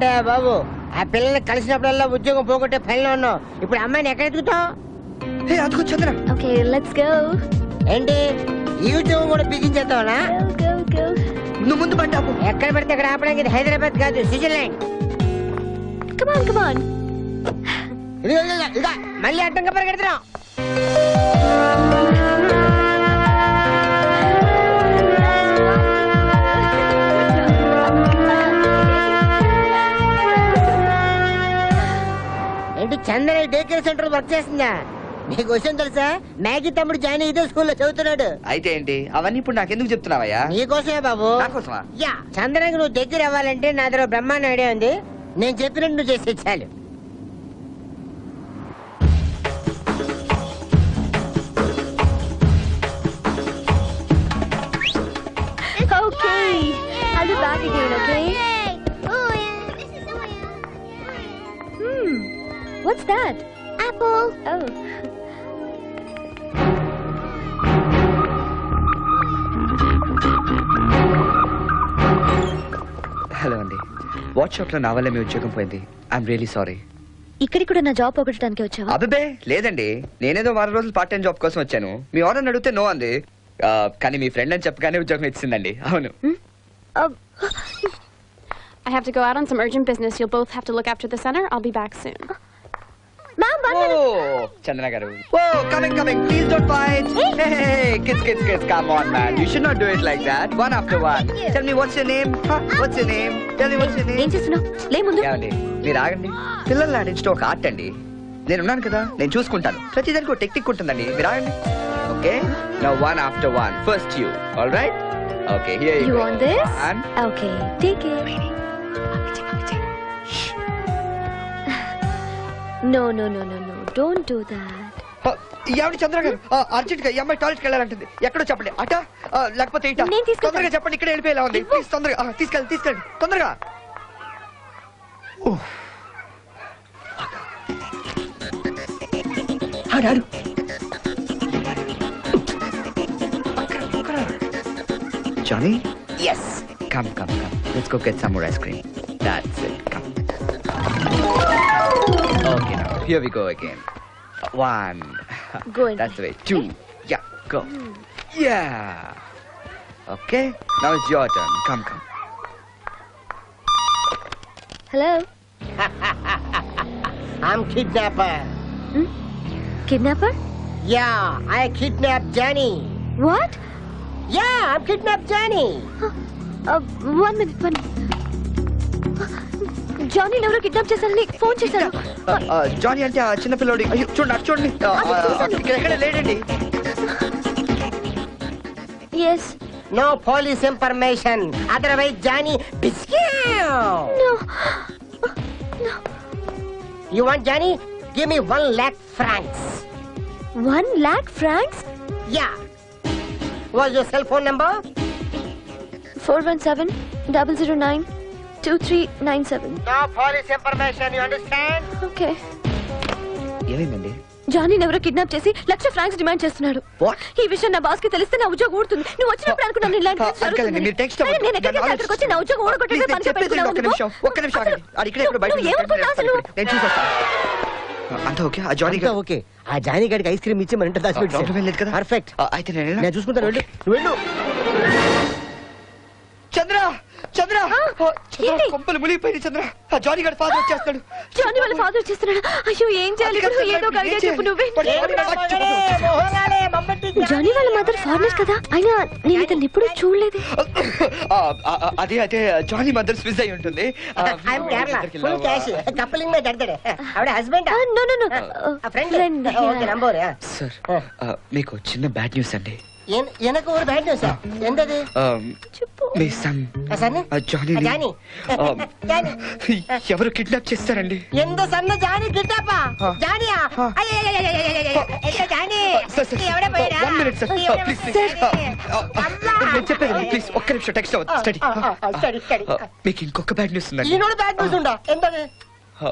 ఏంటయ్యా బాబు? ఆ పిల్లల్ని కలిసినప్పుడల్లా ఉద్యోగం పోగొట్టే పనిలో ఉన్నావు. ఇప్పుడు అమ్మాయిని ఎక్కడ ఎదుగుతావు హే అదిగో చంద్ర ఓకే లెట్స్ గో ఏంటి? ఈ ఉద్యోగం కూడా గో గో నువ్వు ముందు పడ్డావు ఎక్కడ పడితే అక్కడ ఆపడానికి ఇది హైదరాబాద్ కాదు Switzerland. Come on come on ఇదిగో ఇదిగో, ఇదిగో. మళ్ళీ అడ్డంగా పరిగెడుతున్నావు. Chandana day care centre work చేస్తుందా? నీకు విషయం తెలుసా? మ్యాగీ తమ్ముడు జాయిన్ ఇదే స్కూల్లో చదువుతున్నాడు. అయితే ఏంటి? అవన్నీ ఇప్పుడు నాకెందుకు చెప్తున్నావయ్యా? నీకోసమే బాబు. నాకోసమా యా చందనకి నువ్వు దగ్గర అవ్వాలంటే నా దగ్గర బ్రహ్మాండ ఐడియా ఉంది. నేను చెప్పినట్టు నువ్వు చేసి చాలు. Okay, I'll be back again, okay? What's that? Apple. Oh, hello అండి వాట్సాప్లో నా వల్ల మీ ఉద్యోగం పోయింది. ఐఎమ్ రియలీ సారీ ఇక్కడికి కూడా నా జాబ్ పోగొట్టడానికి వచ్చావా? అబ్బే లేదండి. నేనేదో వారం రోజులు పార్ట్ టైం జాబ్ కోసం వచ్చాను. మీ ఆర్డర్ అడిగితే నో అంది ఆ, కానీ మీ ఫ్రెండ్ అని చెప్పగానే ఉద్యోగం ఇచ్చిందండి. అవును. Uh, I have to go out on some urgent business. You'll both have to look after the center. I'll be back soon. ma'am, one oh minute. Chandana గారు. ఓ coming coming please don't fight kids kids kids come on man you should not do it like that one after one tell me what's your name what's your name tell me what's your ఏం name చేస్తున్నావు? లే ముందు. ఏమండి? మీరు ఆగండి. పిల్లల్ని ఆడించడం ఒక art అండి. నేను ఉన్నాను కదా నేను చూసుకుంటాను. ప్రతి దానికి ఒక టెక్నిక్ ఉంటుందండి. మీరు ఆగండి. Okay now one after one first you all right okay here You you want this? Okay, take it. No, no, no, no, no. Don't do that. ఏమండి చంద్ర గారు అర్జెంట్గా ఈ అమ్మాయి టాయిలెట్కి వెళ్ళాలంటుంది ఎక్కడో చెప్పండి అట లేకపోతే ఇట నేను తీసుకెళ్తాను. తొందరగా చెప్పండి ఇక్కడ వెళ్ళిపోయేలా ఉంది ప్లీజ్ తొందరగా ఆ, తీసుకెళ్ళి తీసుకెళ్ళండి తొందరగా ఆడు. Johnny? Yes. Come, come, come. Let's go get some more ice cream. That's it. Here we go again. One. Go That's the way. Two. Yeah, go. Yeah. Okay, now it's your turn. Come, come. Hello? I'm kidnapper. Hmm? Kidnapper? Yeah, I kidnapped Danny. What? Yeah, I'm kidnapped Danny. Oh, uh, one minute, one minute. Johnny ఎవరో kidnap చేశారని phone చేశారు. Johnny అంటే ఆ చిన్న పిల్లోడి. అయ్యో చూడండి అటు చూడండి. ఆ, ఆ, ఇక్కడ ఎక్కడ లేడండి? Yes no police information otherwise Johnny no you want Johnny give me one lakh francs one lakh francs ya was your cell phone number four one seven double zero nine two three nine seven no police information you understand okay ఏమైందండి? Johnny ఎవరో kidnap చేసి లక్ష francs demand చేస్తున్నాడు. What? ఈ విషయం నా బాస్కి తెలిస్తే నా ఉద్యోగం ఊడుతుంది నువ్వు వచ్చినప్పుడు అనుకున్నాను ఇలాంటి. నేను ఎక్కడికి అక్కడికి వచ్చి నా ఉద్యోగం ఊడగొట్టేదే పెట్టుకున్నావు ఒక్క? నిమిషం, ఒక్క నిమిషం ఆగండి. అది ఇక్కడే ఎక్కడో బయట అసలు? నేను చూసొస్తాను అంతా ఓకే? ఆ జానీ గారు ఓకే. ఆ జానీ గడికి ఐస్ క్రీమ్ ఇచ్చి మన ఇంటర్ పర్ఫెక్ట్ అయితే నేను చూసుకుంటాను వెళ్ళు. వెళ్ళు. ఏంటి? కొంపలు మునిగిపోయింది చంద్ర. ఆ జానీ గారి ఫాదర్ వచ్చేస్తాడు. జానీ వాళ్ళ ఫాదర్ చేస్తున్నాడు అయ్యో ఏం చేయాలి ఇప్పుడు? ఏదో ఒక ఐడియా చెప్పు నువ్వే. జానీ వాళ్ళ మదర్ ఫారినర్ కదా? అయినా నేను ఇతను ఎప్పుడు చూడలేదు. ఆ, ఆ, ఆ, అదే అదే జానీ మదర్ స్విస్ అయి ఉంటుంది. ఆ, ఐఎమ్ కేరళ ఇద్దరికి ఫుల్ love. క్యాష్ కప్పలింగ్ మీద దడతాడు ఆవిడ husband no no no friend okay number. Sir ఆ, మీకు చిన్న బ్యాడ్ న్యూస్ అండి. எனக்கு ஒரு பேட் நியூஸ் எந்தது ఆ, చెప్పు మీ son son Johnny Johnny Johnny ఎవరు కిడ్నాప్ చేస్తారండి ఎంత సన్న జానీ కిడ్నాపా ఆ. జానియా ఆ. అయ్యో జానీ సార్ సార్ ఎవడ పోయిరా వన్ మినిట్ సార్ ఎవడ ప్లీజ్ పోయిరా? నేను చెప్పేది ప్లీజ్ ఒక్క నిమిషం టెక్స్ట్ అవ్వదు స్టడీ ఆ, ఆ, ఆ, స్టడీ, స్టడీ. మీకు ఇంకొక బ్యాడ్ న్యూస్ ఉందండి ఈనోడు బ్యాడ్ న్యూస్ ఉందా ఎంతది ఆ,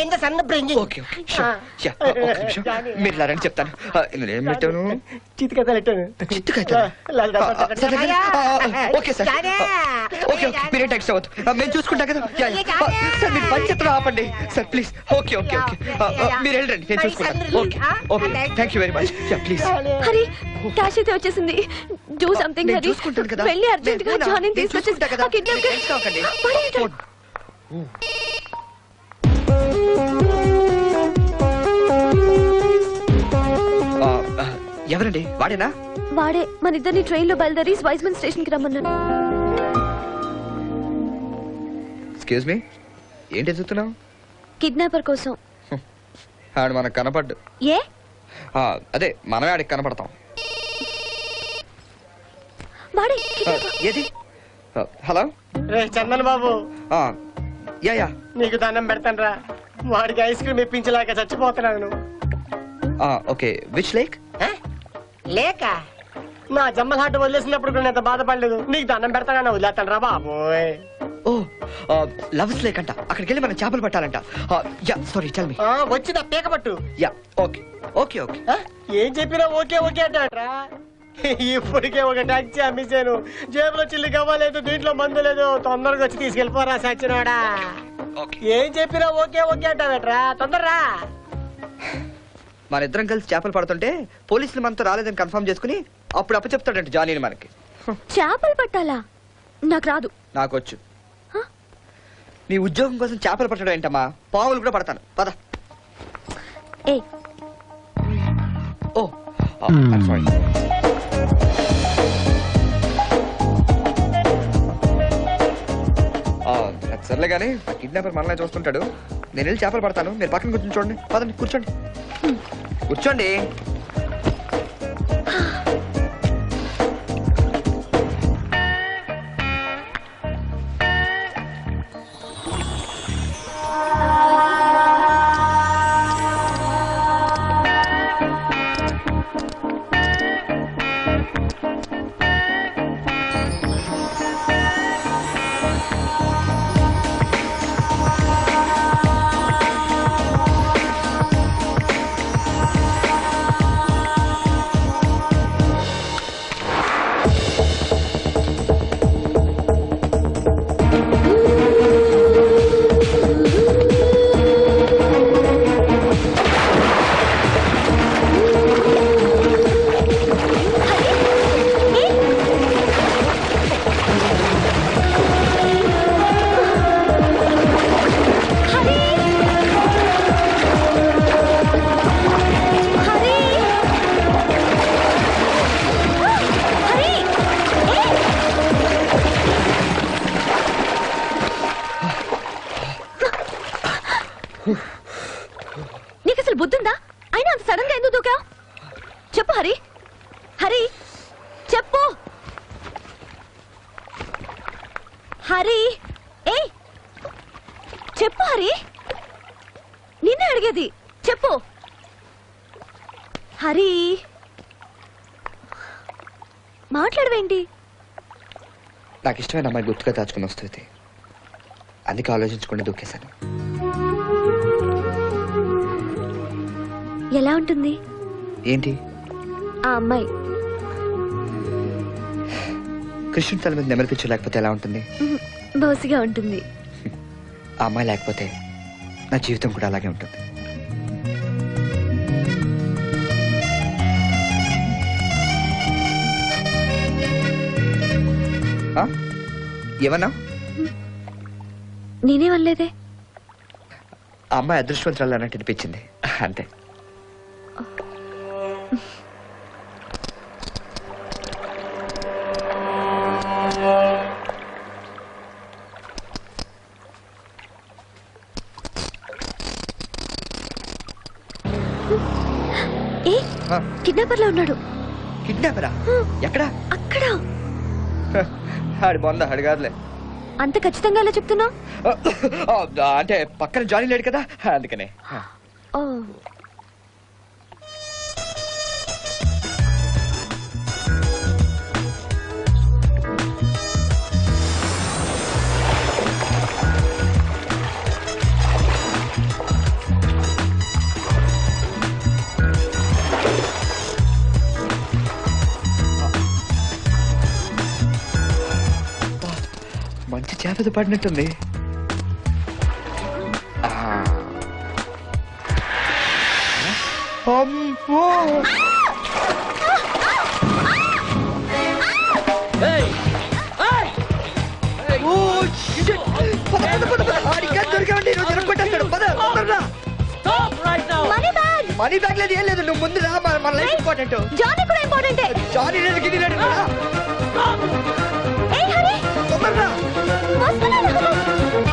ఇన్ ద ఓకే మీరు లారని చెప్తాను. మీరే టెక్స్ట్ అవ్వద్దు. మేము చూసుకుంటాం కదా. సార్ మీరు పని చెప్తాను ఆపండి. Sir please. Okay okay okay. మీరు వెళ్ళండి నేను చూసుకుంటాను. Okay okay thank you very much. Please. Hari cash అయితే వచ్చేసింది. డూ సంథింగ్ చూసుకుంటాను కదా. వెళ్ళి అర్జెంట్గా జాయిన్ తీసుకొచ్చేసి కిడ్నాప్ ఎవరండి? వాడేనా? వాడే. మన ఇద్దరిని ట్రైన్లో బయలుదేరి వైజ్మన్ స్టేషన్కి రమ్మన్నాడు. ఎక్స్క్యూజ్ మీ ఏంటి ఎదుగుతున్నావు కిడ్నాపర్ కోసం. ఆడు మనకు కనపడ్డు. ఏ? ఆ, అదే మనమే ఆడికి కనపడతాం. ఏది? హలో? రే చందన్ బాబు. ఆ, యా యా. నీకు దండం పెడతాను రా వాడికి ఐస్ క్రీమ్ ఇప్పించలేక చచ్చిపోతున్నాను. ఆ, ఓకే. విచ్ లేక్ లేక? నా జమ్మల హాట్ వదిలేసినప్పుడు కూడా నేను బాధపడలేదు. నీకు దండం పెడతానని వదిలేస్తాను రా బాబోయ్. ఓ లవ్స్ లేక్ అంట అక్కడికి వెళ్ళి మనం చేపలు పట్టాలంట. యా సారీ టెల్ మీ ఆ, వచ్చిందా పీక పట్టు. Ya okay okay okay. ఏం చెప్పినా ఓకే ఓకే అంటాడ్రా ఇప్పటికే ఒక ట్యాక్సీ అమ్మేశాను. జేబులో చిల్లి కావాలేదు దీంట్లో మందు లేదు. తొందరగా వచ్చి తీసుకెళ్ళిపోరా సచ్చినోడా. ఓకే. ఏం చెప్పినా ఓకే ఓకే అంటావేట్రా? తొందరరా? మన ఇద్దరం కలిసి చేపలు పడుతుంటే పోలీసులు మనతో రాలేదని కన్ఫర్మ్ చేసుకుని అప్పుడు అప్పు చెప్తాడంట జానీని మనకి. చేపలు పట్టాలా? నాకు రాదు. నాకు వచ్చు నీ ఉద్యోగం కోసం చేపలు పట్టడం ఏంటమ్మా? పాములు కూడా పడతాను. పద. ఏ. ఓ. సారీ సర్లే కానీ కిడ్నాపర్ మనల్ని చూస్తుంటాడు. నేను వెళ్ళి చేపలు పడతాను. మీరు పక్కన కూర్చొని చూడండి. పదండి కూర్చోండి. కూర్చోండి. నీకు అసలు బుద్ధుందా? అయినా అంత సడన్గా ఎందుకు దూకా చెప్పు హరి. హరి చెప్పు. హరి ఏ చెప్పు హరి. నిన్నే అడిగేది. చెప్పు. హరి. మాట్లాడవేంటి? నాకు ఇష్టమైన అమ్మాయి గుర్తుగా దాచుకుని వస్తుంది అందుకే ఆలోచించకుండా దూకేశాను. ఎలా ఉంటుంది? ఏంటి? ఆ అమ్మాయి. కృష్ణుడి తల మీద నెమలి పిచ్చు లేకపోతే ఎలా ఉంటుంది? బోసిగా ఉంటుంది. ఆ అమ్మాయి లేకపోతే నా జీవితం కూడా అలాగే ఉంటుంది? ఏమన్నా? నేనేమనలేదే ఆ అమ్మాయి అదృష్టవంతురాలు అన్నట్టు అనిపించింది. అంతే. కిడ్నాపర్లో ఉన్నాడు. కిడ్నాపరా? ఎక్కడా? అక్కడ? ఆడి బొంద ఆడి కాదులే అంత ఖచ్చితంగా ఎలా చెప్తున్నా అంటే పక్కన జానీ లేడు కదా అందుకనే. ఓ జరగొట్టేస్తాడు. పద, తొందరగా. మనీ బ్యాగ్ మనీ బ్యాగ్ లేదు ఏం లేదు. నువ్వు ముందు రా మన- లైఫ్ ఇంపార్టెంట్ జానీ కూడా ఇంపార్టెంటే జానీ లేదు గిన్ని లేదు రా. ఏ హరి తొందరగా వస్తున్నాను